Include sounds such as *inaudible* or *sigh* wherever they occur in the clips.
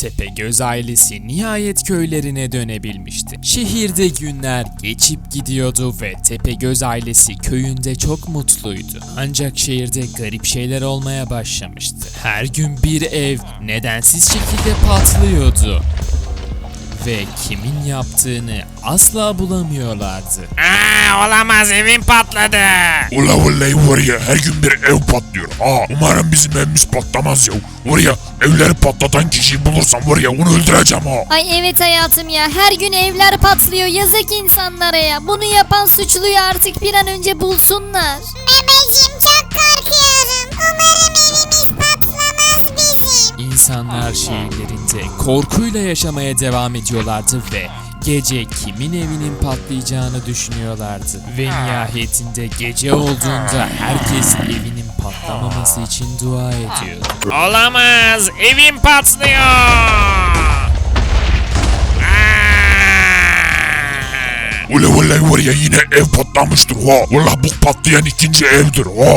Tepegöz ailesi nihayet köylerine dönebilmişti. Şehirde günler geçip gidiyordu ve Tepegöz ailesi köyünde çok mutluydu. Ancak şehirde garip şeyler olmaya başlamıştı. Her gün bir ev nedensiz şekilde patlıyordu. Ve kimin yaptığını asla bulamıyorlardı. Aa, olamaz evim patladı. Ula vallahi var ya her gün bir ev patlıyor. Ha umarım bizim evimiz patlamaz ya. Var ya evleri patlatan kişiyi bulursam var ya onu öldüreceğim ha. Ay evet hayatım ya her gün evler patlıyor yazık insanlara ya. Bunu yapan suçluyu artık bir an önce bulsunlar. Babacım çok korkuyorum. Umarım evimiz patlamaz bizim. İnsanlar şehirlerinde korkuyla yaşamaya devam ediyorlardı ve gece kimin evinin patlayacağını düşünüyorlardı. Ve nihayetinde gece olduğunda herkes evinin patlamaması için dua ediyordu. Olamaz evim patlıyor. Ula vallahi var ya yine ev patlamıştır ha. Valla bu patlayan ikinci evdir ha.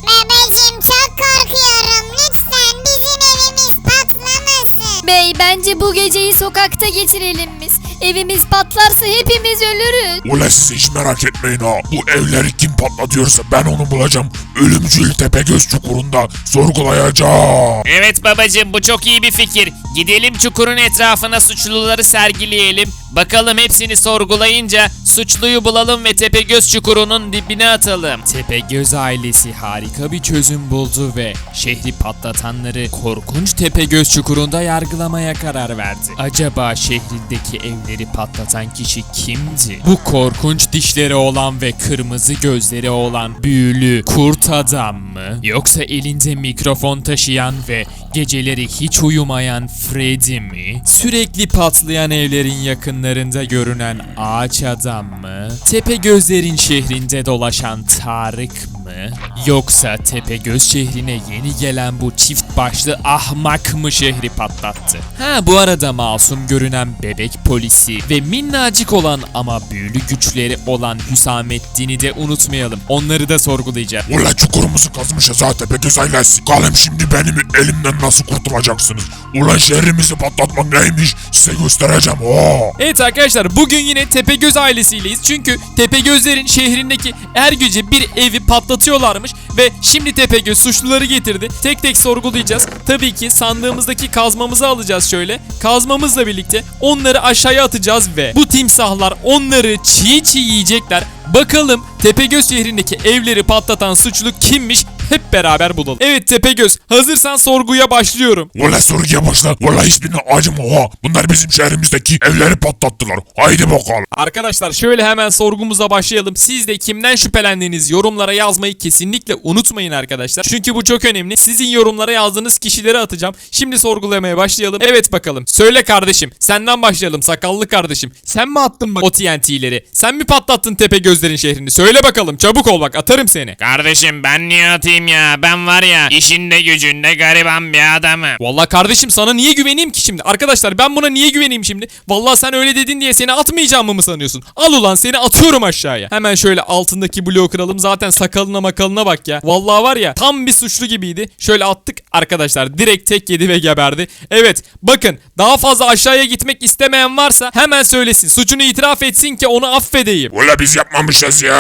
Bence bu geceyi sokakta geçirelim biz. Evimiz patlarsa hepimiz ölürüz. Ula siz hiç merak etmeyin ha. Bu evleri kim patlatıyorsa ben onu bulacağım. Ölümcül Tepegöz çukurunda sorgulayacağım. Evet babacım bu çok iyi bir fikir. Gidelim çukurun etrafına suçluları sergileyelim. Bakalım hepsini sorgulayınca suçluyu bulalım ve Tepegöz çukurunun dibine atalım. Tepegöz ailesi harika bir çözüm buldu ve şehri patlatanları korkunç Tepegöz çukurunda yargılamaya karar verdi. Acaba şehrindeki evleri patlatan kişi kimdi? Bu korkunç dişleri olan ve kırmızı gözleri olan büyülü kurt adam mı? Yoksa elinde mikrofon taşıyan ve geceleri hiç uyumayan Freddy mi? Sürekli patlayan evlerin yakınlarında görünen ağaç adam mı? Tepegözlerin şehrinde dolaşan Tarık mı? Yoksa Tepegöz şehrine yeni gelen bu çift başlı ahmak mı şehri patlattı? Ha bu arada masum görünen bebek polisi ve minnacık olan ama büyülü güçleri olan Hüsamettin'i de unutmayalım. Onları da sorgulayacağız. Ula çukurumuzu kazmışız ha Tepegöz ailesi. Kalem şimdi benim elimden nasıl kurtulacaksınız? Ulan şehrimizi patlatmak neymiş size göstereceğim ha. Evet arkadaşlar bugün yine Tepegöz ailesiyleyiz. Çünkü Tepegözlerin şehrindeki her gece bir evi patlatıyorlarmış ve şimdi Tepegöz suçluları getirdi. Tek tek sorgulayacağız. Tabii ki sandığımızdaki kazmamızı alacağız şöyle. Kazmamızla birlikte onları aşağıya atacağız ve bu timsahlar onları çiğ çiğ yiyecekler. Bakalım Tepegöz şehrindeki evleri patlatan suçlu kimmiş? Hep beraber bulalım. Evet Tepegöz hazırsan sorguya başlıyorum. Ula sorguya başla. Ula hiçbirine acıma ha. Bunlar bizim şehrimizdeki evleri patlattılar. Haydi bakalım. Arkadaşlar şöyle hemen sorgumuza başlayalım. Siz de kimden şüphelendiğiniz yorumlara yazmayı kesinlikle unutmayın arkadaşlar. Çünkü bu çok önemli. Sizin yorumlara yazdığınız kişileri atacağım. Şimdi sorgulamaya başlayalım. Evet bakalım. Söyle kardeşim. Senden başlayalım sakallı kardeşim. Sen mi attın bak o TNT'leri? Sen mi patlattın tepe gözlerin şehrini? Söyle bakalım. Çabuk ol bak atarım seni. Kardeşim ben niye atayım ya? Ben var ya işinde gücünde gariban bir adamım. Vallahi kardeşim sana niye güveneyim ki şimdi? Arkadaşlar ben buna niye güveneyim şimdi? Vallahi sen öyle dedin diye seni atmayacağımı mı sanıyorsun? Al ulan seni atıyorum aşağıya. Hemen şöyle altındaki bloğu kıralım. Zaten sakalına makalına bak ya. Vallahi var ya tam bir suçlu gibiydi. Şöyle attık arkadaşlar. Direkt tek yedi ve geberdi. Evet bakın daha fazla aşağıya gitmek istemeyen varsa hemen söylesin. Suçunu itiraf etsin ki onu affedeyim. Ula biz yapmamışız ya.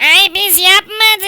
Ay biz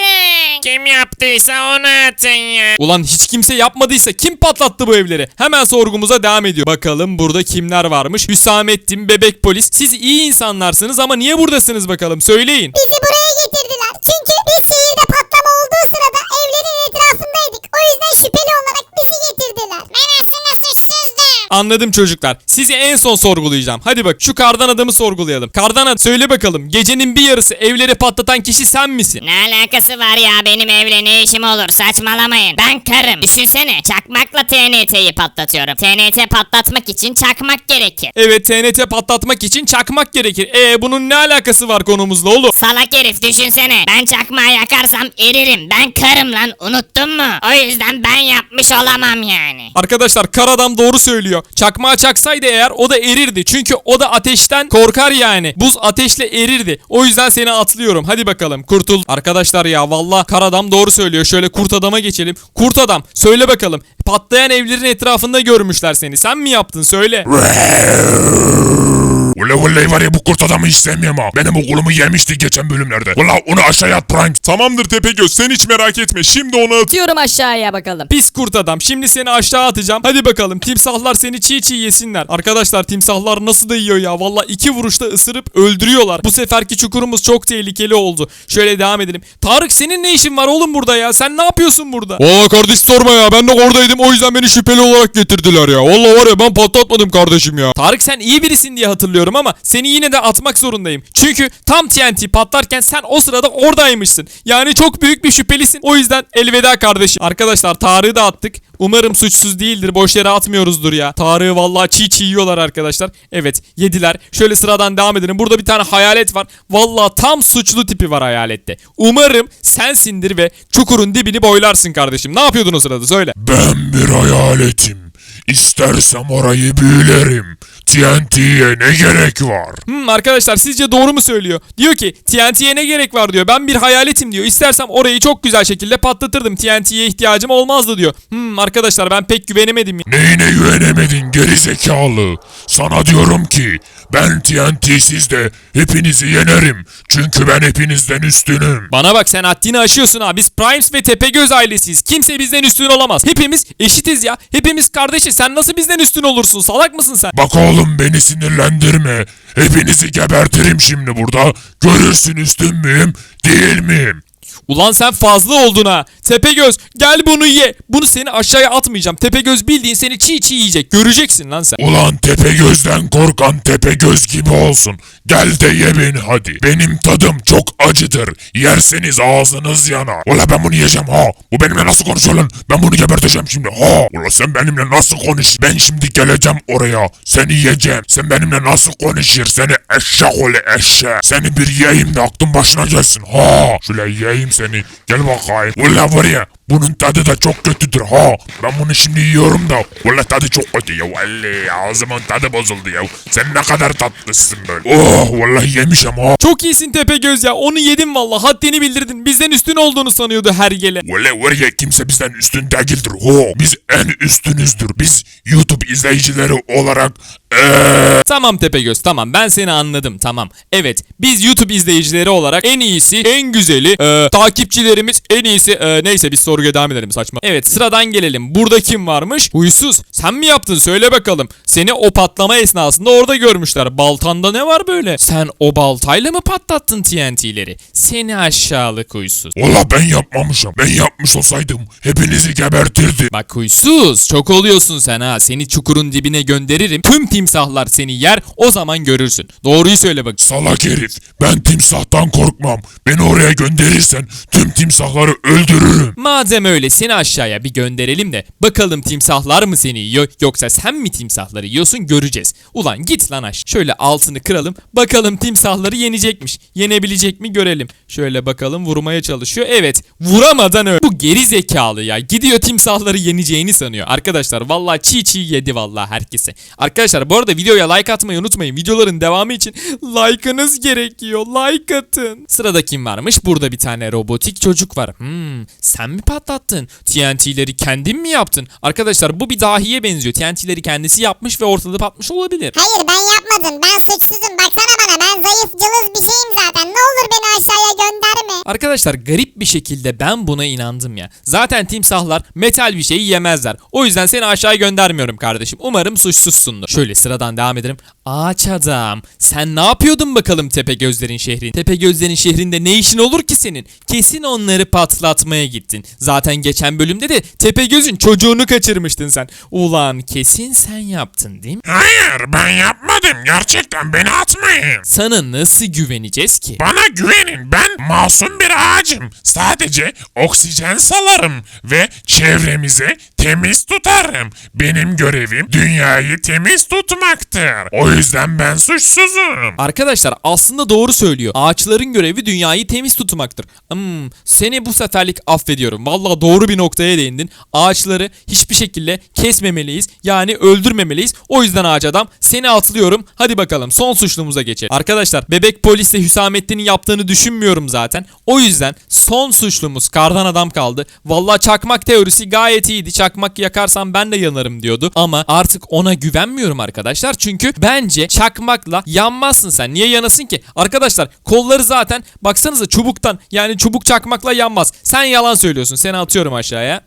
yapmadık. Kim yaptıysa onu atın ya. Ulan hiç kimse yapmadıysa kim patlattı bu evleri? Hemen sorgumuza devam ediyor. Bakalım burada kimler varmış? Hüsamettin, bebek polis. Siz iyi insanlarsınız ama niye buradasınız bakalım? Söyleyin. Bizi buraya getirdiler. Çünkü biz şehirde patlama olduğu sırada evlerin etrafındaydık. O yüzden şüpheli olarak bizi getirdiler. Ben aslında suçsuzdum. Anladım çocuklar. Sizi en son sorgulayacağım. Hadi bak şu kardan adamı sorgulayalım. Kardan adam söyle bakalım. Gecenin bir yarısı evleri patlatan kişi sen misin? Ne alakası var ya benim evle ne işim olur saçmalamayın. Ben karım. Düşünsene çakmakla TNT'yi patlatıyorum. TNT patlatmak için çakmak gerekir. Evet TNT patlatmak için çakmak gerekir. E bunun ne alakası var konumuzla oğlum? Salak herif düşünsene. Ben çakmağı yakarsam eririm. Ben karım lan unuttun mu? O yüzden ben yapmış olamam yani. Arkadaşlar kar adam doğru söylüyor. Çakmağı çaksaydı eğer o da erirdi. Çünkü o da ateşten korkar yani. Buz ateşle erirdi. O yüzden seni atlıyorum. Hadi bakalım kurtul. Arkadaşlar ya valla kar adam doğru söylüyor. Şöyle kurt adama geçelim. Kurt adam söyle bakalım. Patlayan evlerin etrafında görmüşler seni. Sen mi yaptın söyle. *laughs* Ula vallahi var ya bu kurt adamı hiç sevmiyorum ha. Benim okulumu yemişti geçen bölümlerde. Ula onu aşağıya at Prank. Tamamdır Tepegöz sen hiç merak etme. Şimdi onu at. Atıyorum aşağıya bakalım. Pis kurt adam. Şimdi seni aşağı atacağım. Hadi bakalım. Timsahlar seni çiğ çiğ yesinler. Arkadaşlar timsahlar nasıl da yiyor ya. Valla iki vuruşta ısırıp öldürüyorlar. Bu seferki çukurumuz çok tehlikeli oldu. Şöyle devam edelim. Tarık senin ne işin var oğlum burada ya? Sen ne yapıyorsun burada? Aa kardeş sorma ya ben de oradaydım o yüzden beni şüpheli olarak getirdiler ya. Valla var ya ben patlatmadım kardeşim ya. Tarık sen iyi birisin diye hatırlıyorum ama seni yine de atmak zorundayım. Çünkü tam TNT patlarken sen o sırada oradaymışsın. Yani çok büyük bir şüphelisin. O yüzden elveda kardeşim. Arkadaşlar Tarık'ı da attık. Umarım suçsuz değildir. Boş yere atmıyoruzdur ya. Tarık'ı vallahi çiğ çiğ yiyorlar arkadaşlar. Evet yediler. Şöyle sıradan devam edelim. Burada bir tane hayalet var. Vallahi tam suçlu tipi var hayalette. Umarım sensindir ve çukurun dibini boylarsın kardeşim. Ne yapıyordun o sırada söyle. Ben bir hayaletim. İstersem orayı büyülerim. TNT'ye ne gerek var? Hmm, arkadaşlar sizce doğru mu söylüyor? Diyor ki TNT'ye ne gerek var diyor. Ben bir hayaletim diyor. İstersem orayı çok güzel şekilde patlatırdım. TNT'ye ihtiyacım olmazdı diyor. Hmm, arkadaşlar ben pek güvenemedim. Neyine güvenemedin geri zekalı? Sana diyorum ki ben TNT'siz de hepinizi yenerim. Çünkü ben hepinizden üstünüm. Bana bak sen haddini aşıyorsun ha. Biz Primes ve Tepegöz ailesiyiz. Kimse bizden üstün olamaz. Hepimiz eşitiz ya. Hepimiz kardeşiz. Sen nasıl bizden üstün olursun? Salak mısın sen? Bak oğlum beni sinirlendirme. Hepinizi gebertirim şimdi burada. Görürsün üstün müyüm, değil miyim? Ulan sen fazla oldun ha. Tepegöz gel bunu ye. Bunu seni aşağıya atmayacağım. Tepegöz bildiğin seni çiğ çiğ yiyecek. Göreceksin lan sen. Ulan tepe gözden korkan tepe göz gibi olsun. Gel de ye beni hadi. Benim tadım çok acıdır. Yerseniz ağzınız yanar. Ula ben bunu yiyeceğim ha. Bu benimle nasıl konuşuyor lan? Ben bunu geberteceğim şimdi ha. Ula sen benimle nasıl konuş? Ben şimdi geleceğim oraya. Seni yiyeceğim. Sen benimle nasıl konuşur? Seni eşek oğlu eşek. Seni bir yiyeyim de aklın başına gelsin ha. Şöyle yiyeyim seni. Gel bakayım. Ula var ya. Bunun tadı da çok kötüdür ha. Ben bunu şimdi yiyorum da. Valla tadı çok kötü ya. Vallahi ağzımın tadı bozuldu ya. Sen ne kadar tatlısın böyle. Oh vallahi yemişim ha. Çok iyisin Tepegöz ya. Onu yedim valla. Haddini bildirdin. Bizden üstün olduğunu sanıyordu hergele. Valla var ya kimse bizden üstün değildir. Ho. Biz en üstünüzdür. Biz YouTube izleyicileri olarak eee Tamam Tepegöz tamam ben seni anladım tamam. Evet biz YouTube izleyicileri olarak en iyisi en güzeli e, takipçilerimiz en iyisi e, neyse biz sorguya devam edelim saçma. Evet sıradan gelelim burada kim varmış? Huysuz sen mi yaptın söyle bakalım. Seni o patlama esnasında orada görmüşler. Baltanda ne var böyle? Sen o baltayla mı patlattın TNT'leri? Seni aşağılık huysuz. Valla ben yapmamışım. Ben yapmış olsaydım hepinizi gebertirdim. Bak huysuz çok oluyorsun sen ha. Seni çukurun dibine gönderirim. Tüm timsahlar seni yer o zaman görürsün. Doğruyu söyle bak. Salak herif. Ben timsahtan korkmam. Beni oraya gönderirsen tüm timsahları öldürürüm. Madem öyle seni aşağıya bir gönderelim de bakalım timsahlar mı seni yiyor yoksa sen mi timsahları yiyorsun göreceğiz. Ulan git lan aş. Şöyle altını kıralım bakalım timsahları yenecekmiş. Yenebilecek mi görelim. Şöyle bakalım vurmaya çalışıyor. Evet vuramadan öyle. Bu geri zekalı ya gidiyor timsahları yeneceğini sanıyor. Arkadaşlar vallahi çiğ çiğ yedi vallahi herkese. Arkadaşlar bu arada videoya like atmayı unutmayın. Videoların devamı için like'ınız gerekiyor. Like atın. Sırada kim varmış? Burada bir tane robotik çocuk var. Hmm, sen mi patlattın? TNT'leri kendin mi yaptın? Arkadaşlar bu bir dahiye benziyor. TNT'leri kendisi yapmış ve ortada patmış olabilir. Hayır ben yapmadım. Ben suçsuzum. Baksana bana ben zayıf cılız bir şeyim zaten. Ne olur beni aşağıya gönderme. Arkadaşlar garip bir şekilde ben buna inandım ya. Zaten timsahlar metal bir şeyi yemezler. O yüzden seni aşağıya göndermiyorum kardeşim. Umarım suçsuzsundur. Şöyle sıradan devam edelim. Ağaç adam. Sen ne yapıyordun bakalım tepe gözlerin şehrin? Tepe gözlerin şehrinde ne işin olur ki senin? Kesin onları patlatmaya gittin. Zaten geçen bölümde de tepe gözün çocuğunu kaçırmıştın sen. Ulan kesin sen yaptın değil mi? Hayır ben yapmadım. Gerçekten beni atmayın. Sana nasıl güveneceğiz ki? Bana güvenin ben masum bir ağacım. Sadece oksijen salarım ve çevremize temiz tutarım. Benim görevim dünyayı temiz tutmaktır. O yüzden ben suçsuzum. Arkadaşlar aslında doğru söylüyor. Ağaçların görevi dünyayı temiz tutmaktır. Hmm, seni bu seferlik affediyorum. Vallahi doğru bir noktaya değindin. Ağaçları hiçbir şekilde kesmemeliyiz. Yani öldürmemeliyiz. O yüzden ağaç adam seni atlıyorum. Hadi bakalım son suçlumuza geçelim. Arkadaşlar bebek polisle Hüsamettin'in yaptığını düşünmüyorum zaten. O yüzden son suçlumuz kardan adam kaldı. Vallahi çakmak teorisi gayet iyiydi. Çakmak yakarsam ben de yanarım diyordu. Ama artık ona güvenmiyorum arkadaşlar. Çünkü bence çakmakla yanmazsın sen. Niye yanasın ki? Arkadaşlar kolları zaten baksanıza çubuktan yani çubuk çakmakla yanmaz. Sen yalan söylüyorsun. Seni atıyorum aşağıya.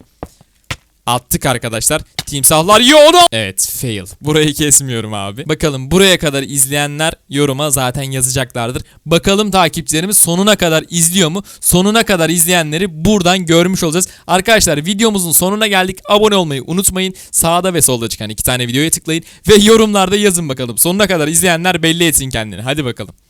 Attık arkadaşlar. Timsahlar yoğunu. Evet fail. Burayı kesmiyorum abi. Bakalım buraya kadar izleyenler yoruma zaten yazacaklardır. Bakalım takipçilerimiz sonuna kadar izliyor mu? Sonuna kadar izleyenleri buradan görmüş olacağız. Arkadaşlar videomuzun sonuna geldik. Abone olmayı unutmayın. Sağda ve solda çıkan iki tane videoya tıklayın. Ve yorumlarda yazın bakalım. Sonuna kadar izleyenler belli etsin kendini. Hadi bakalım.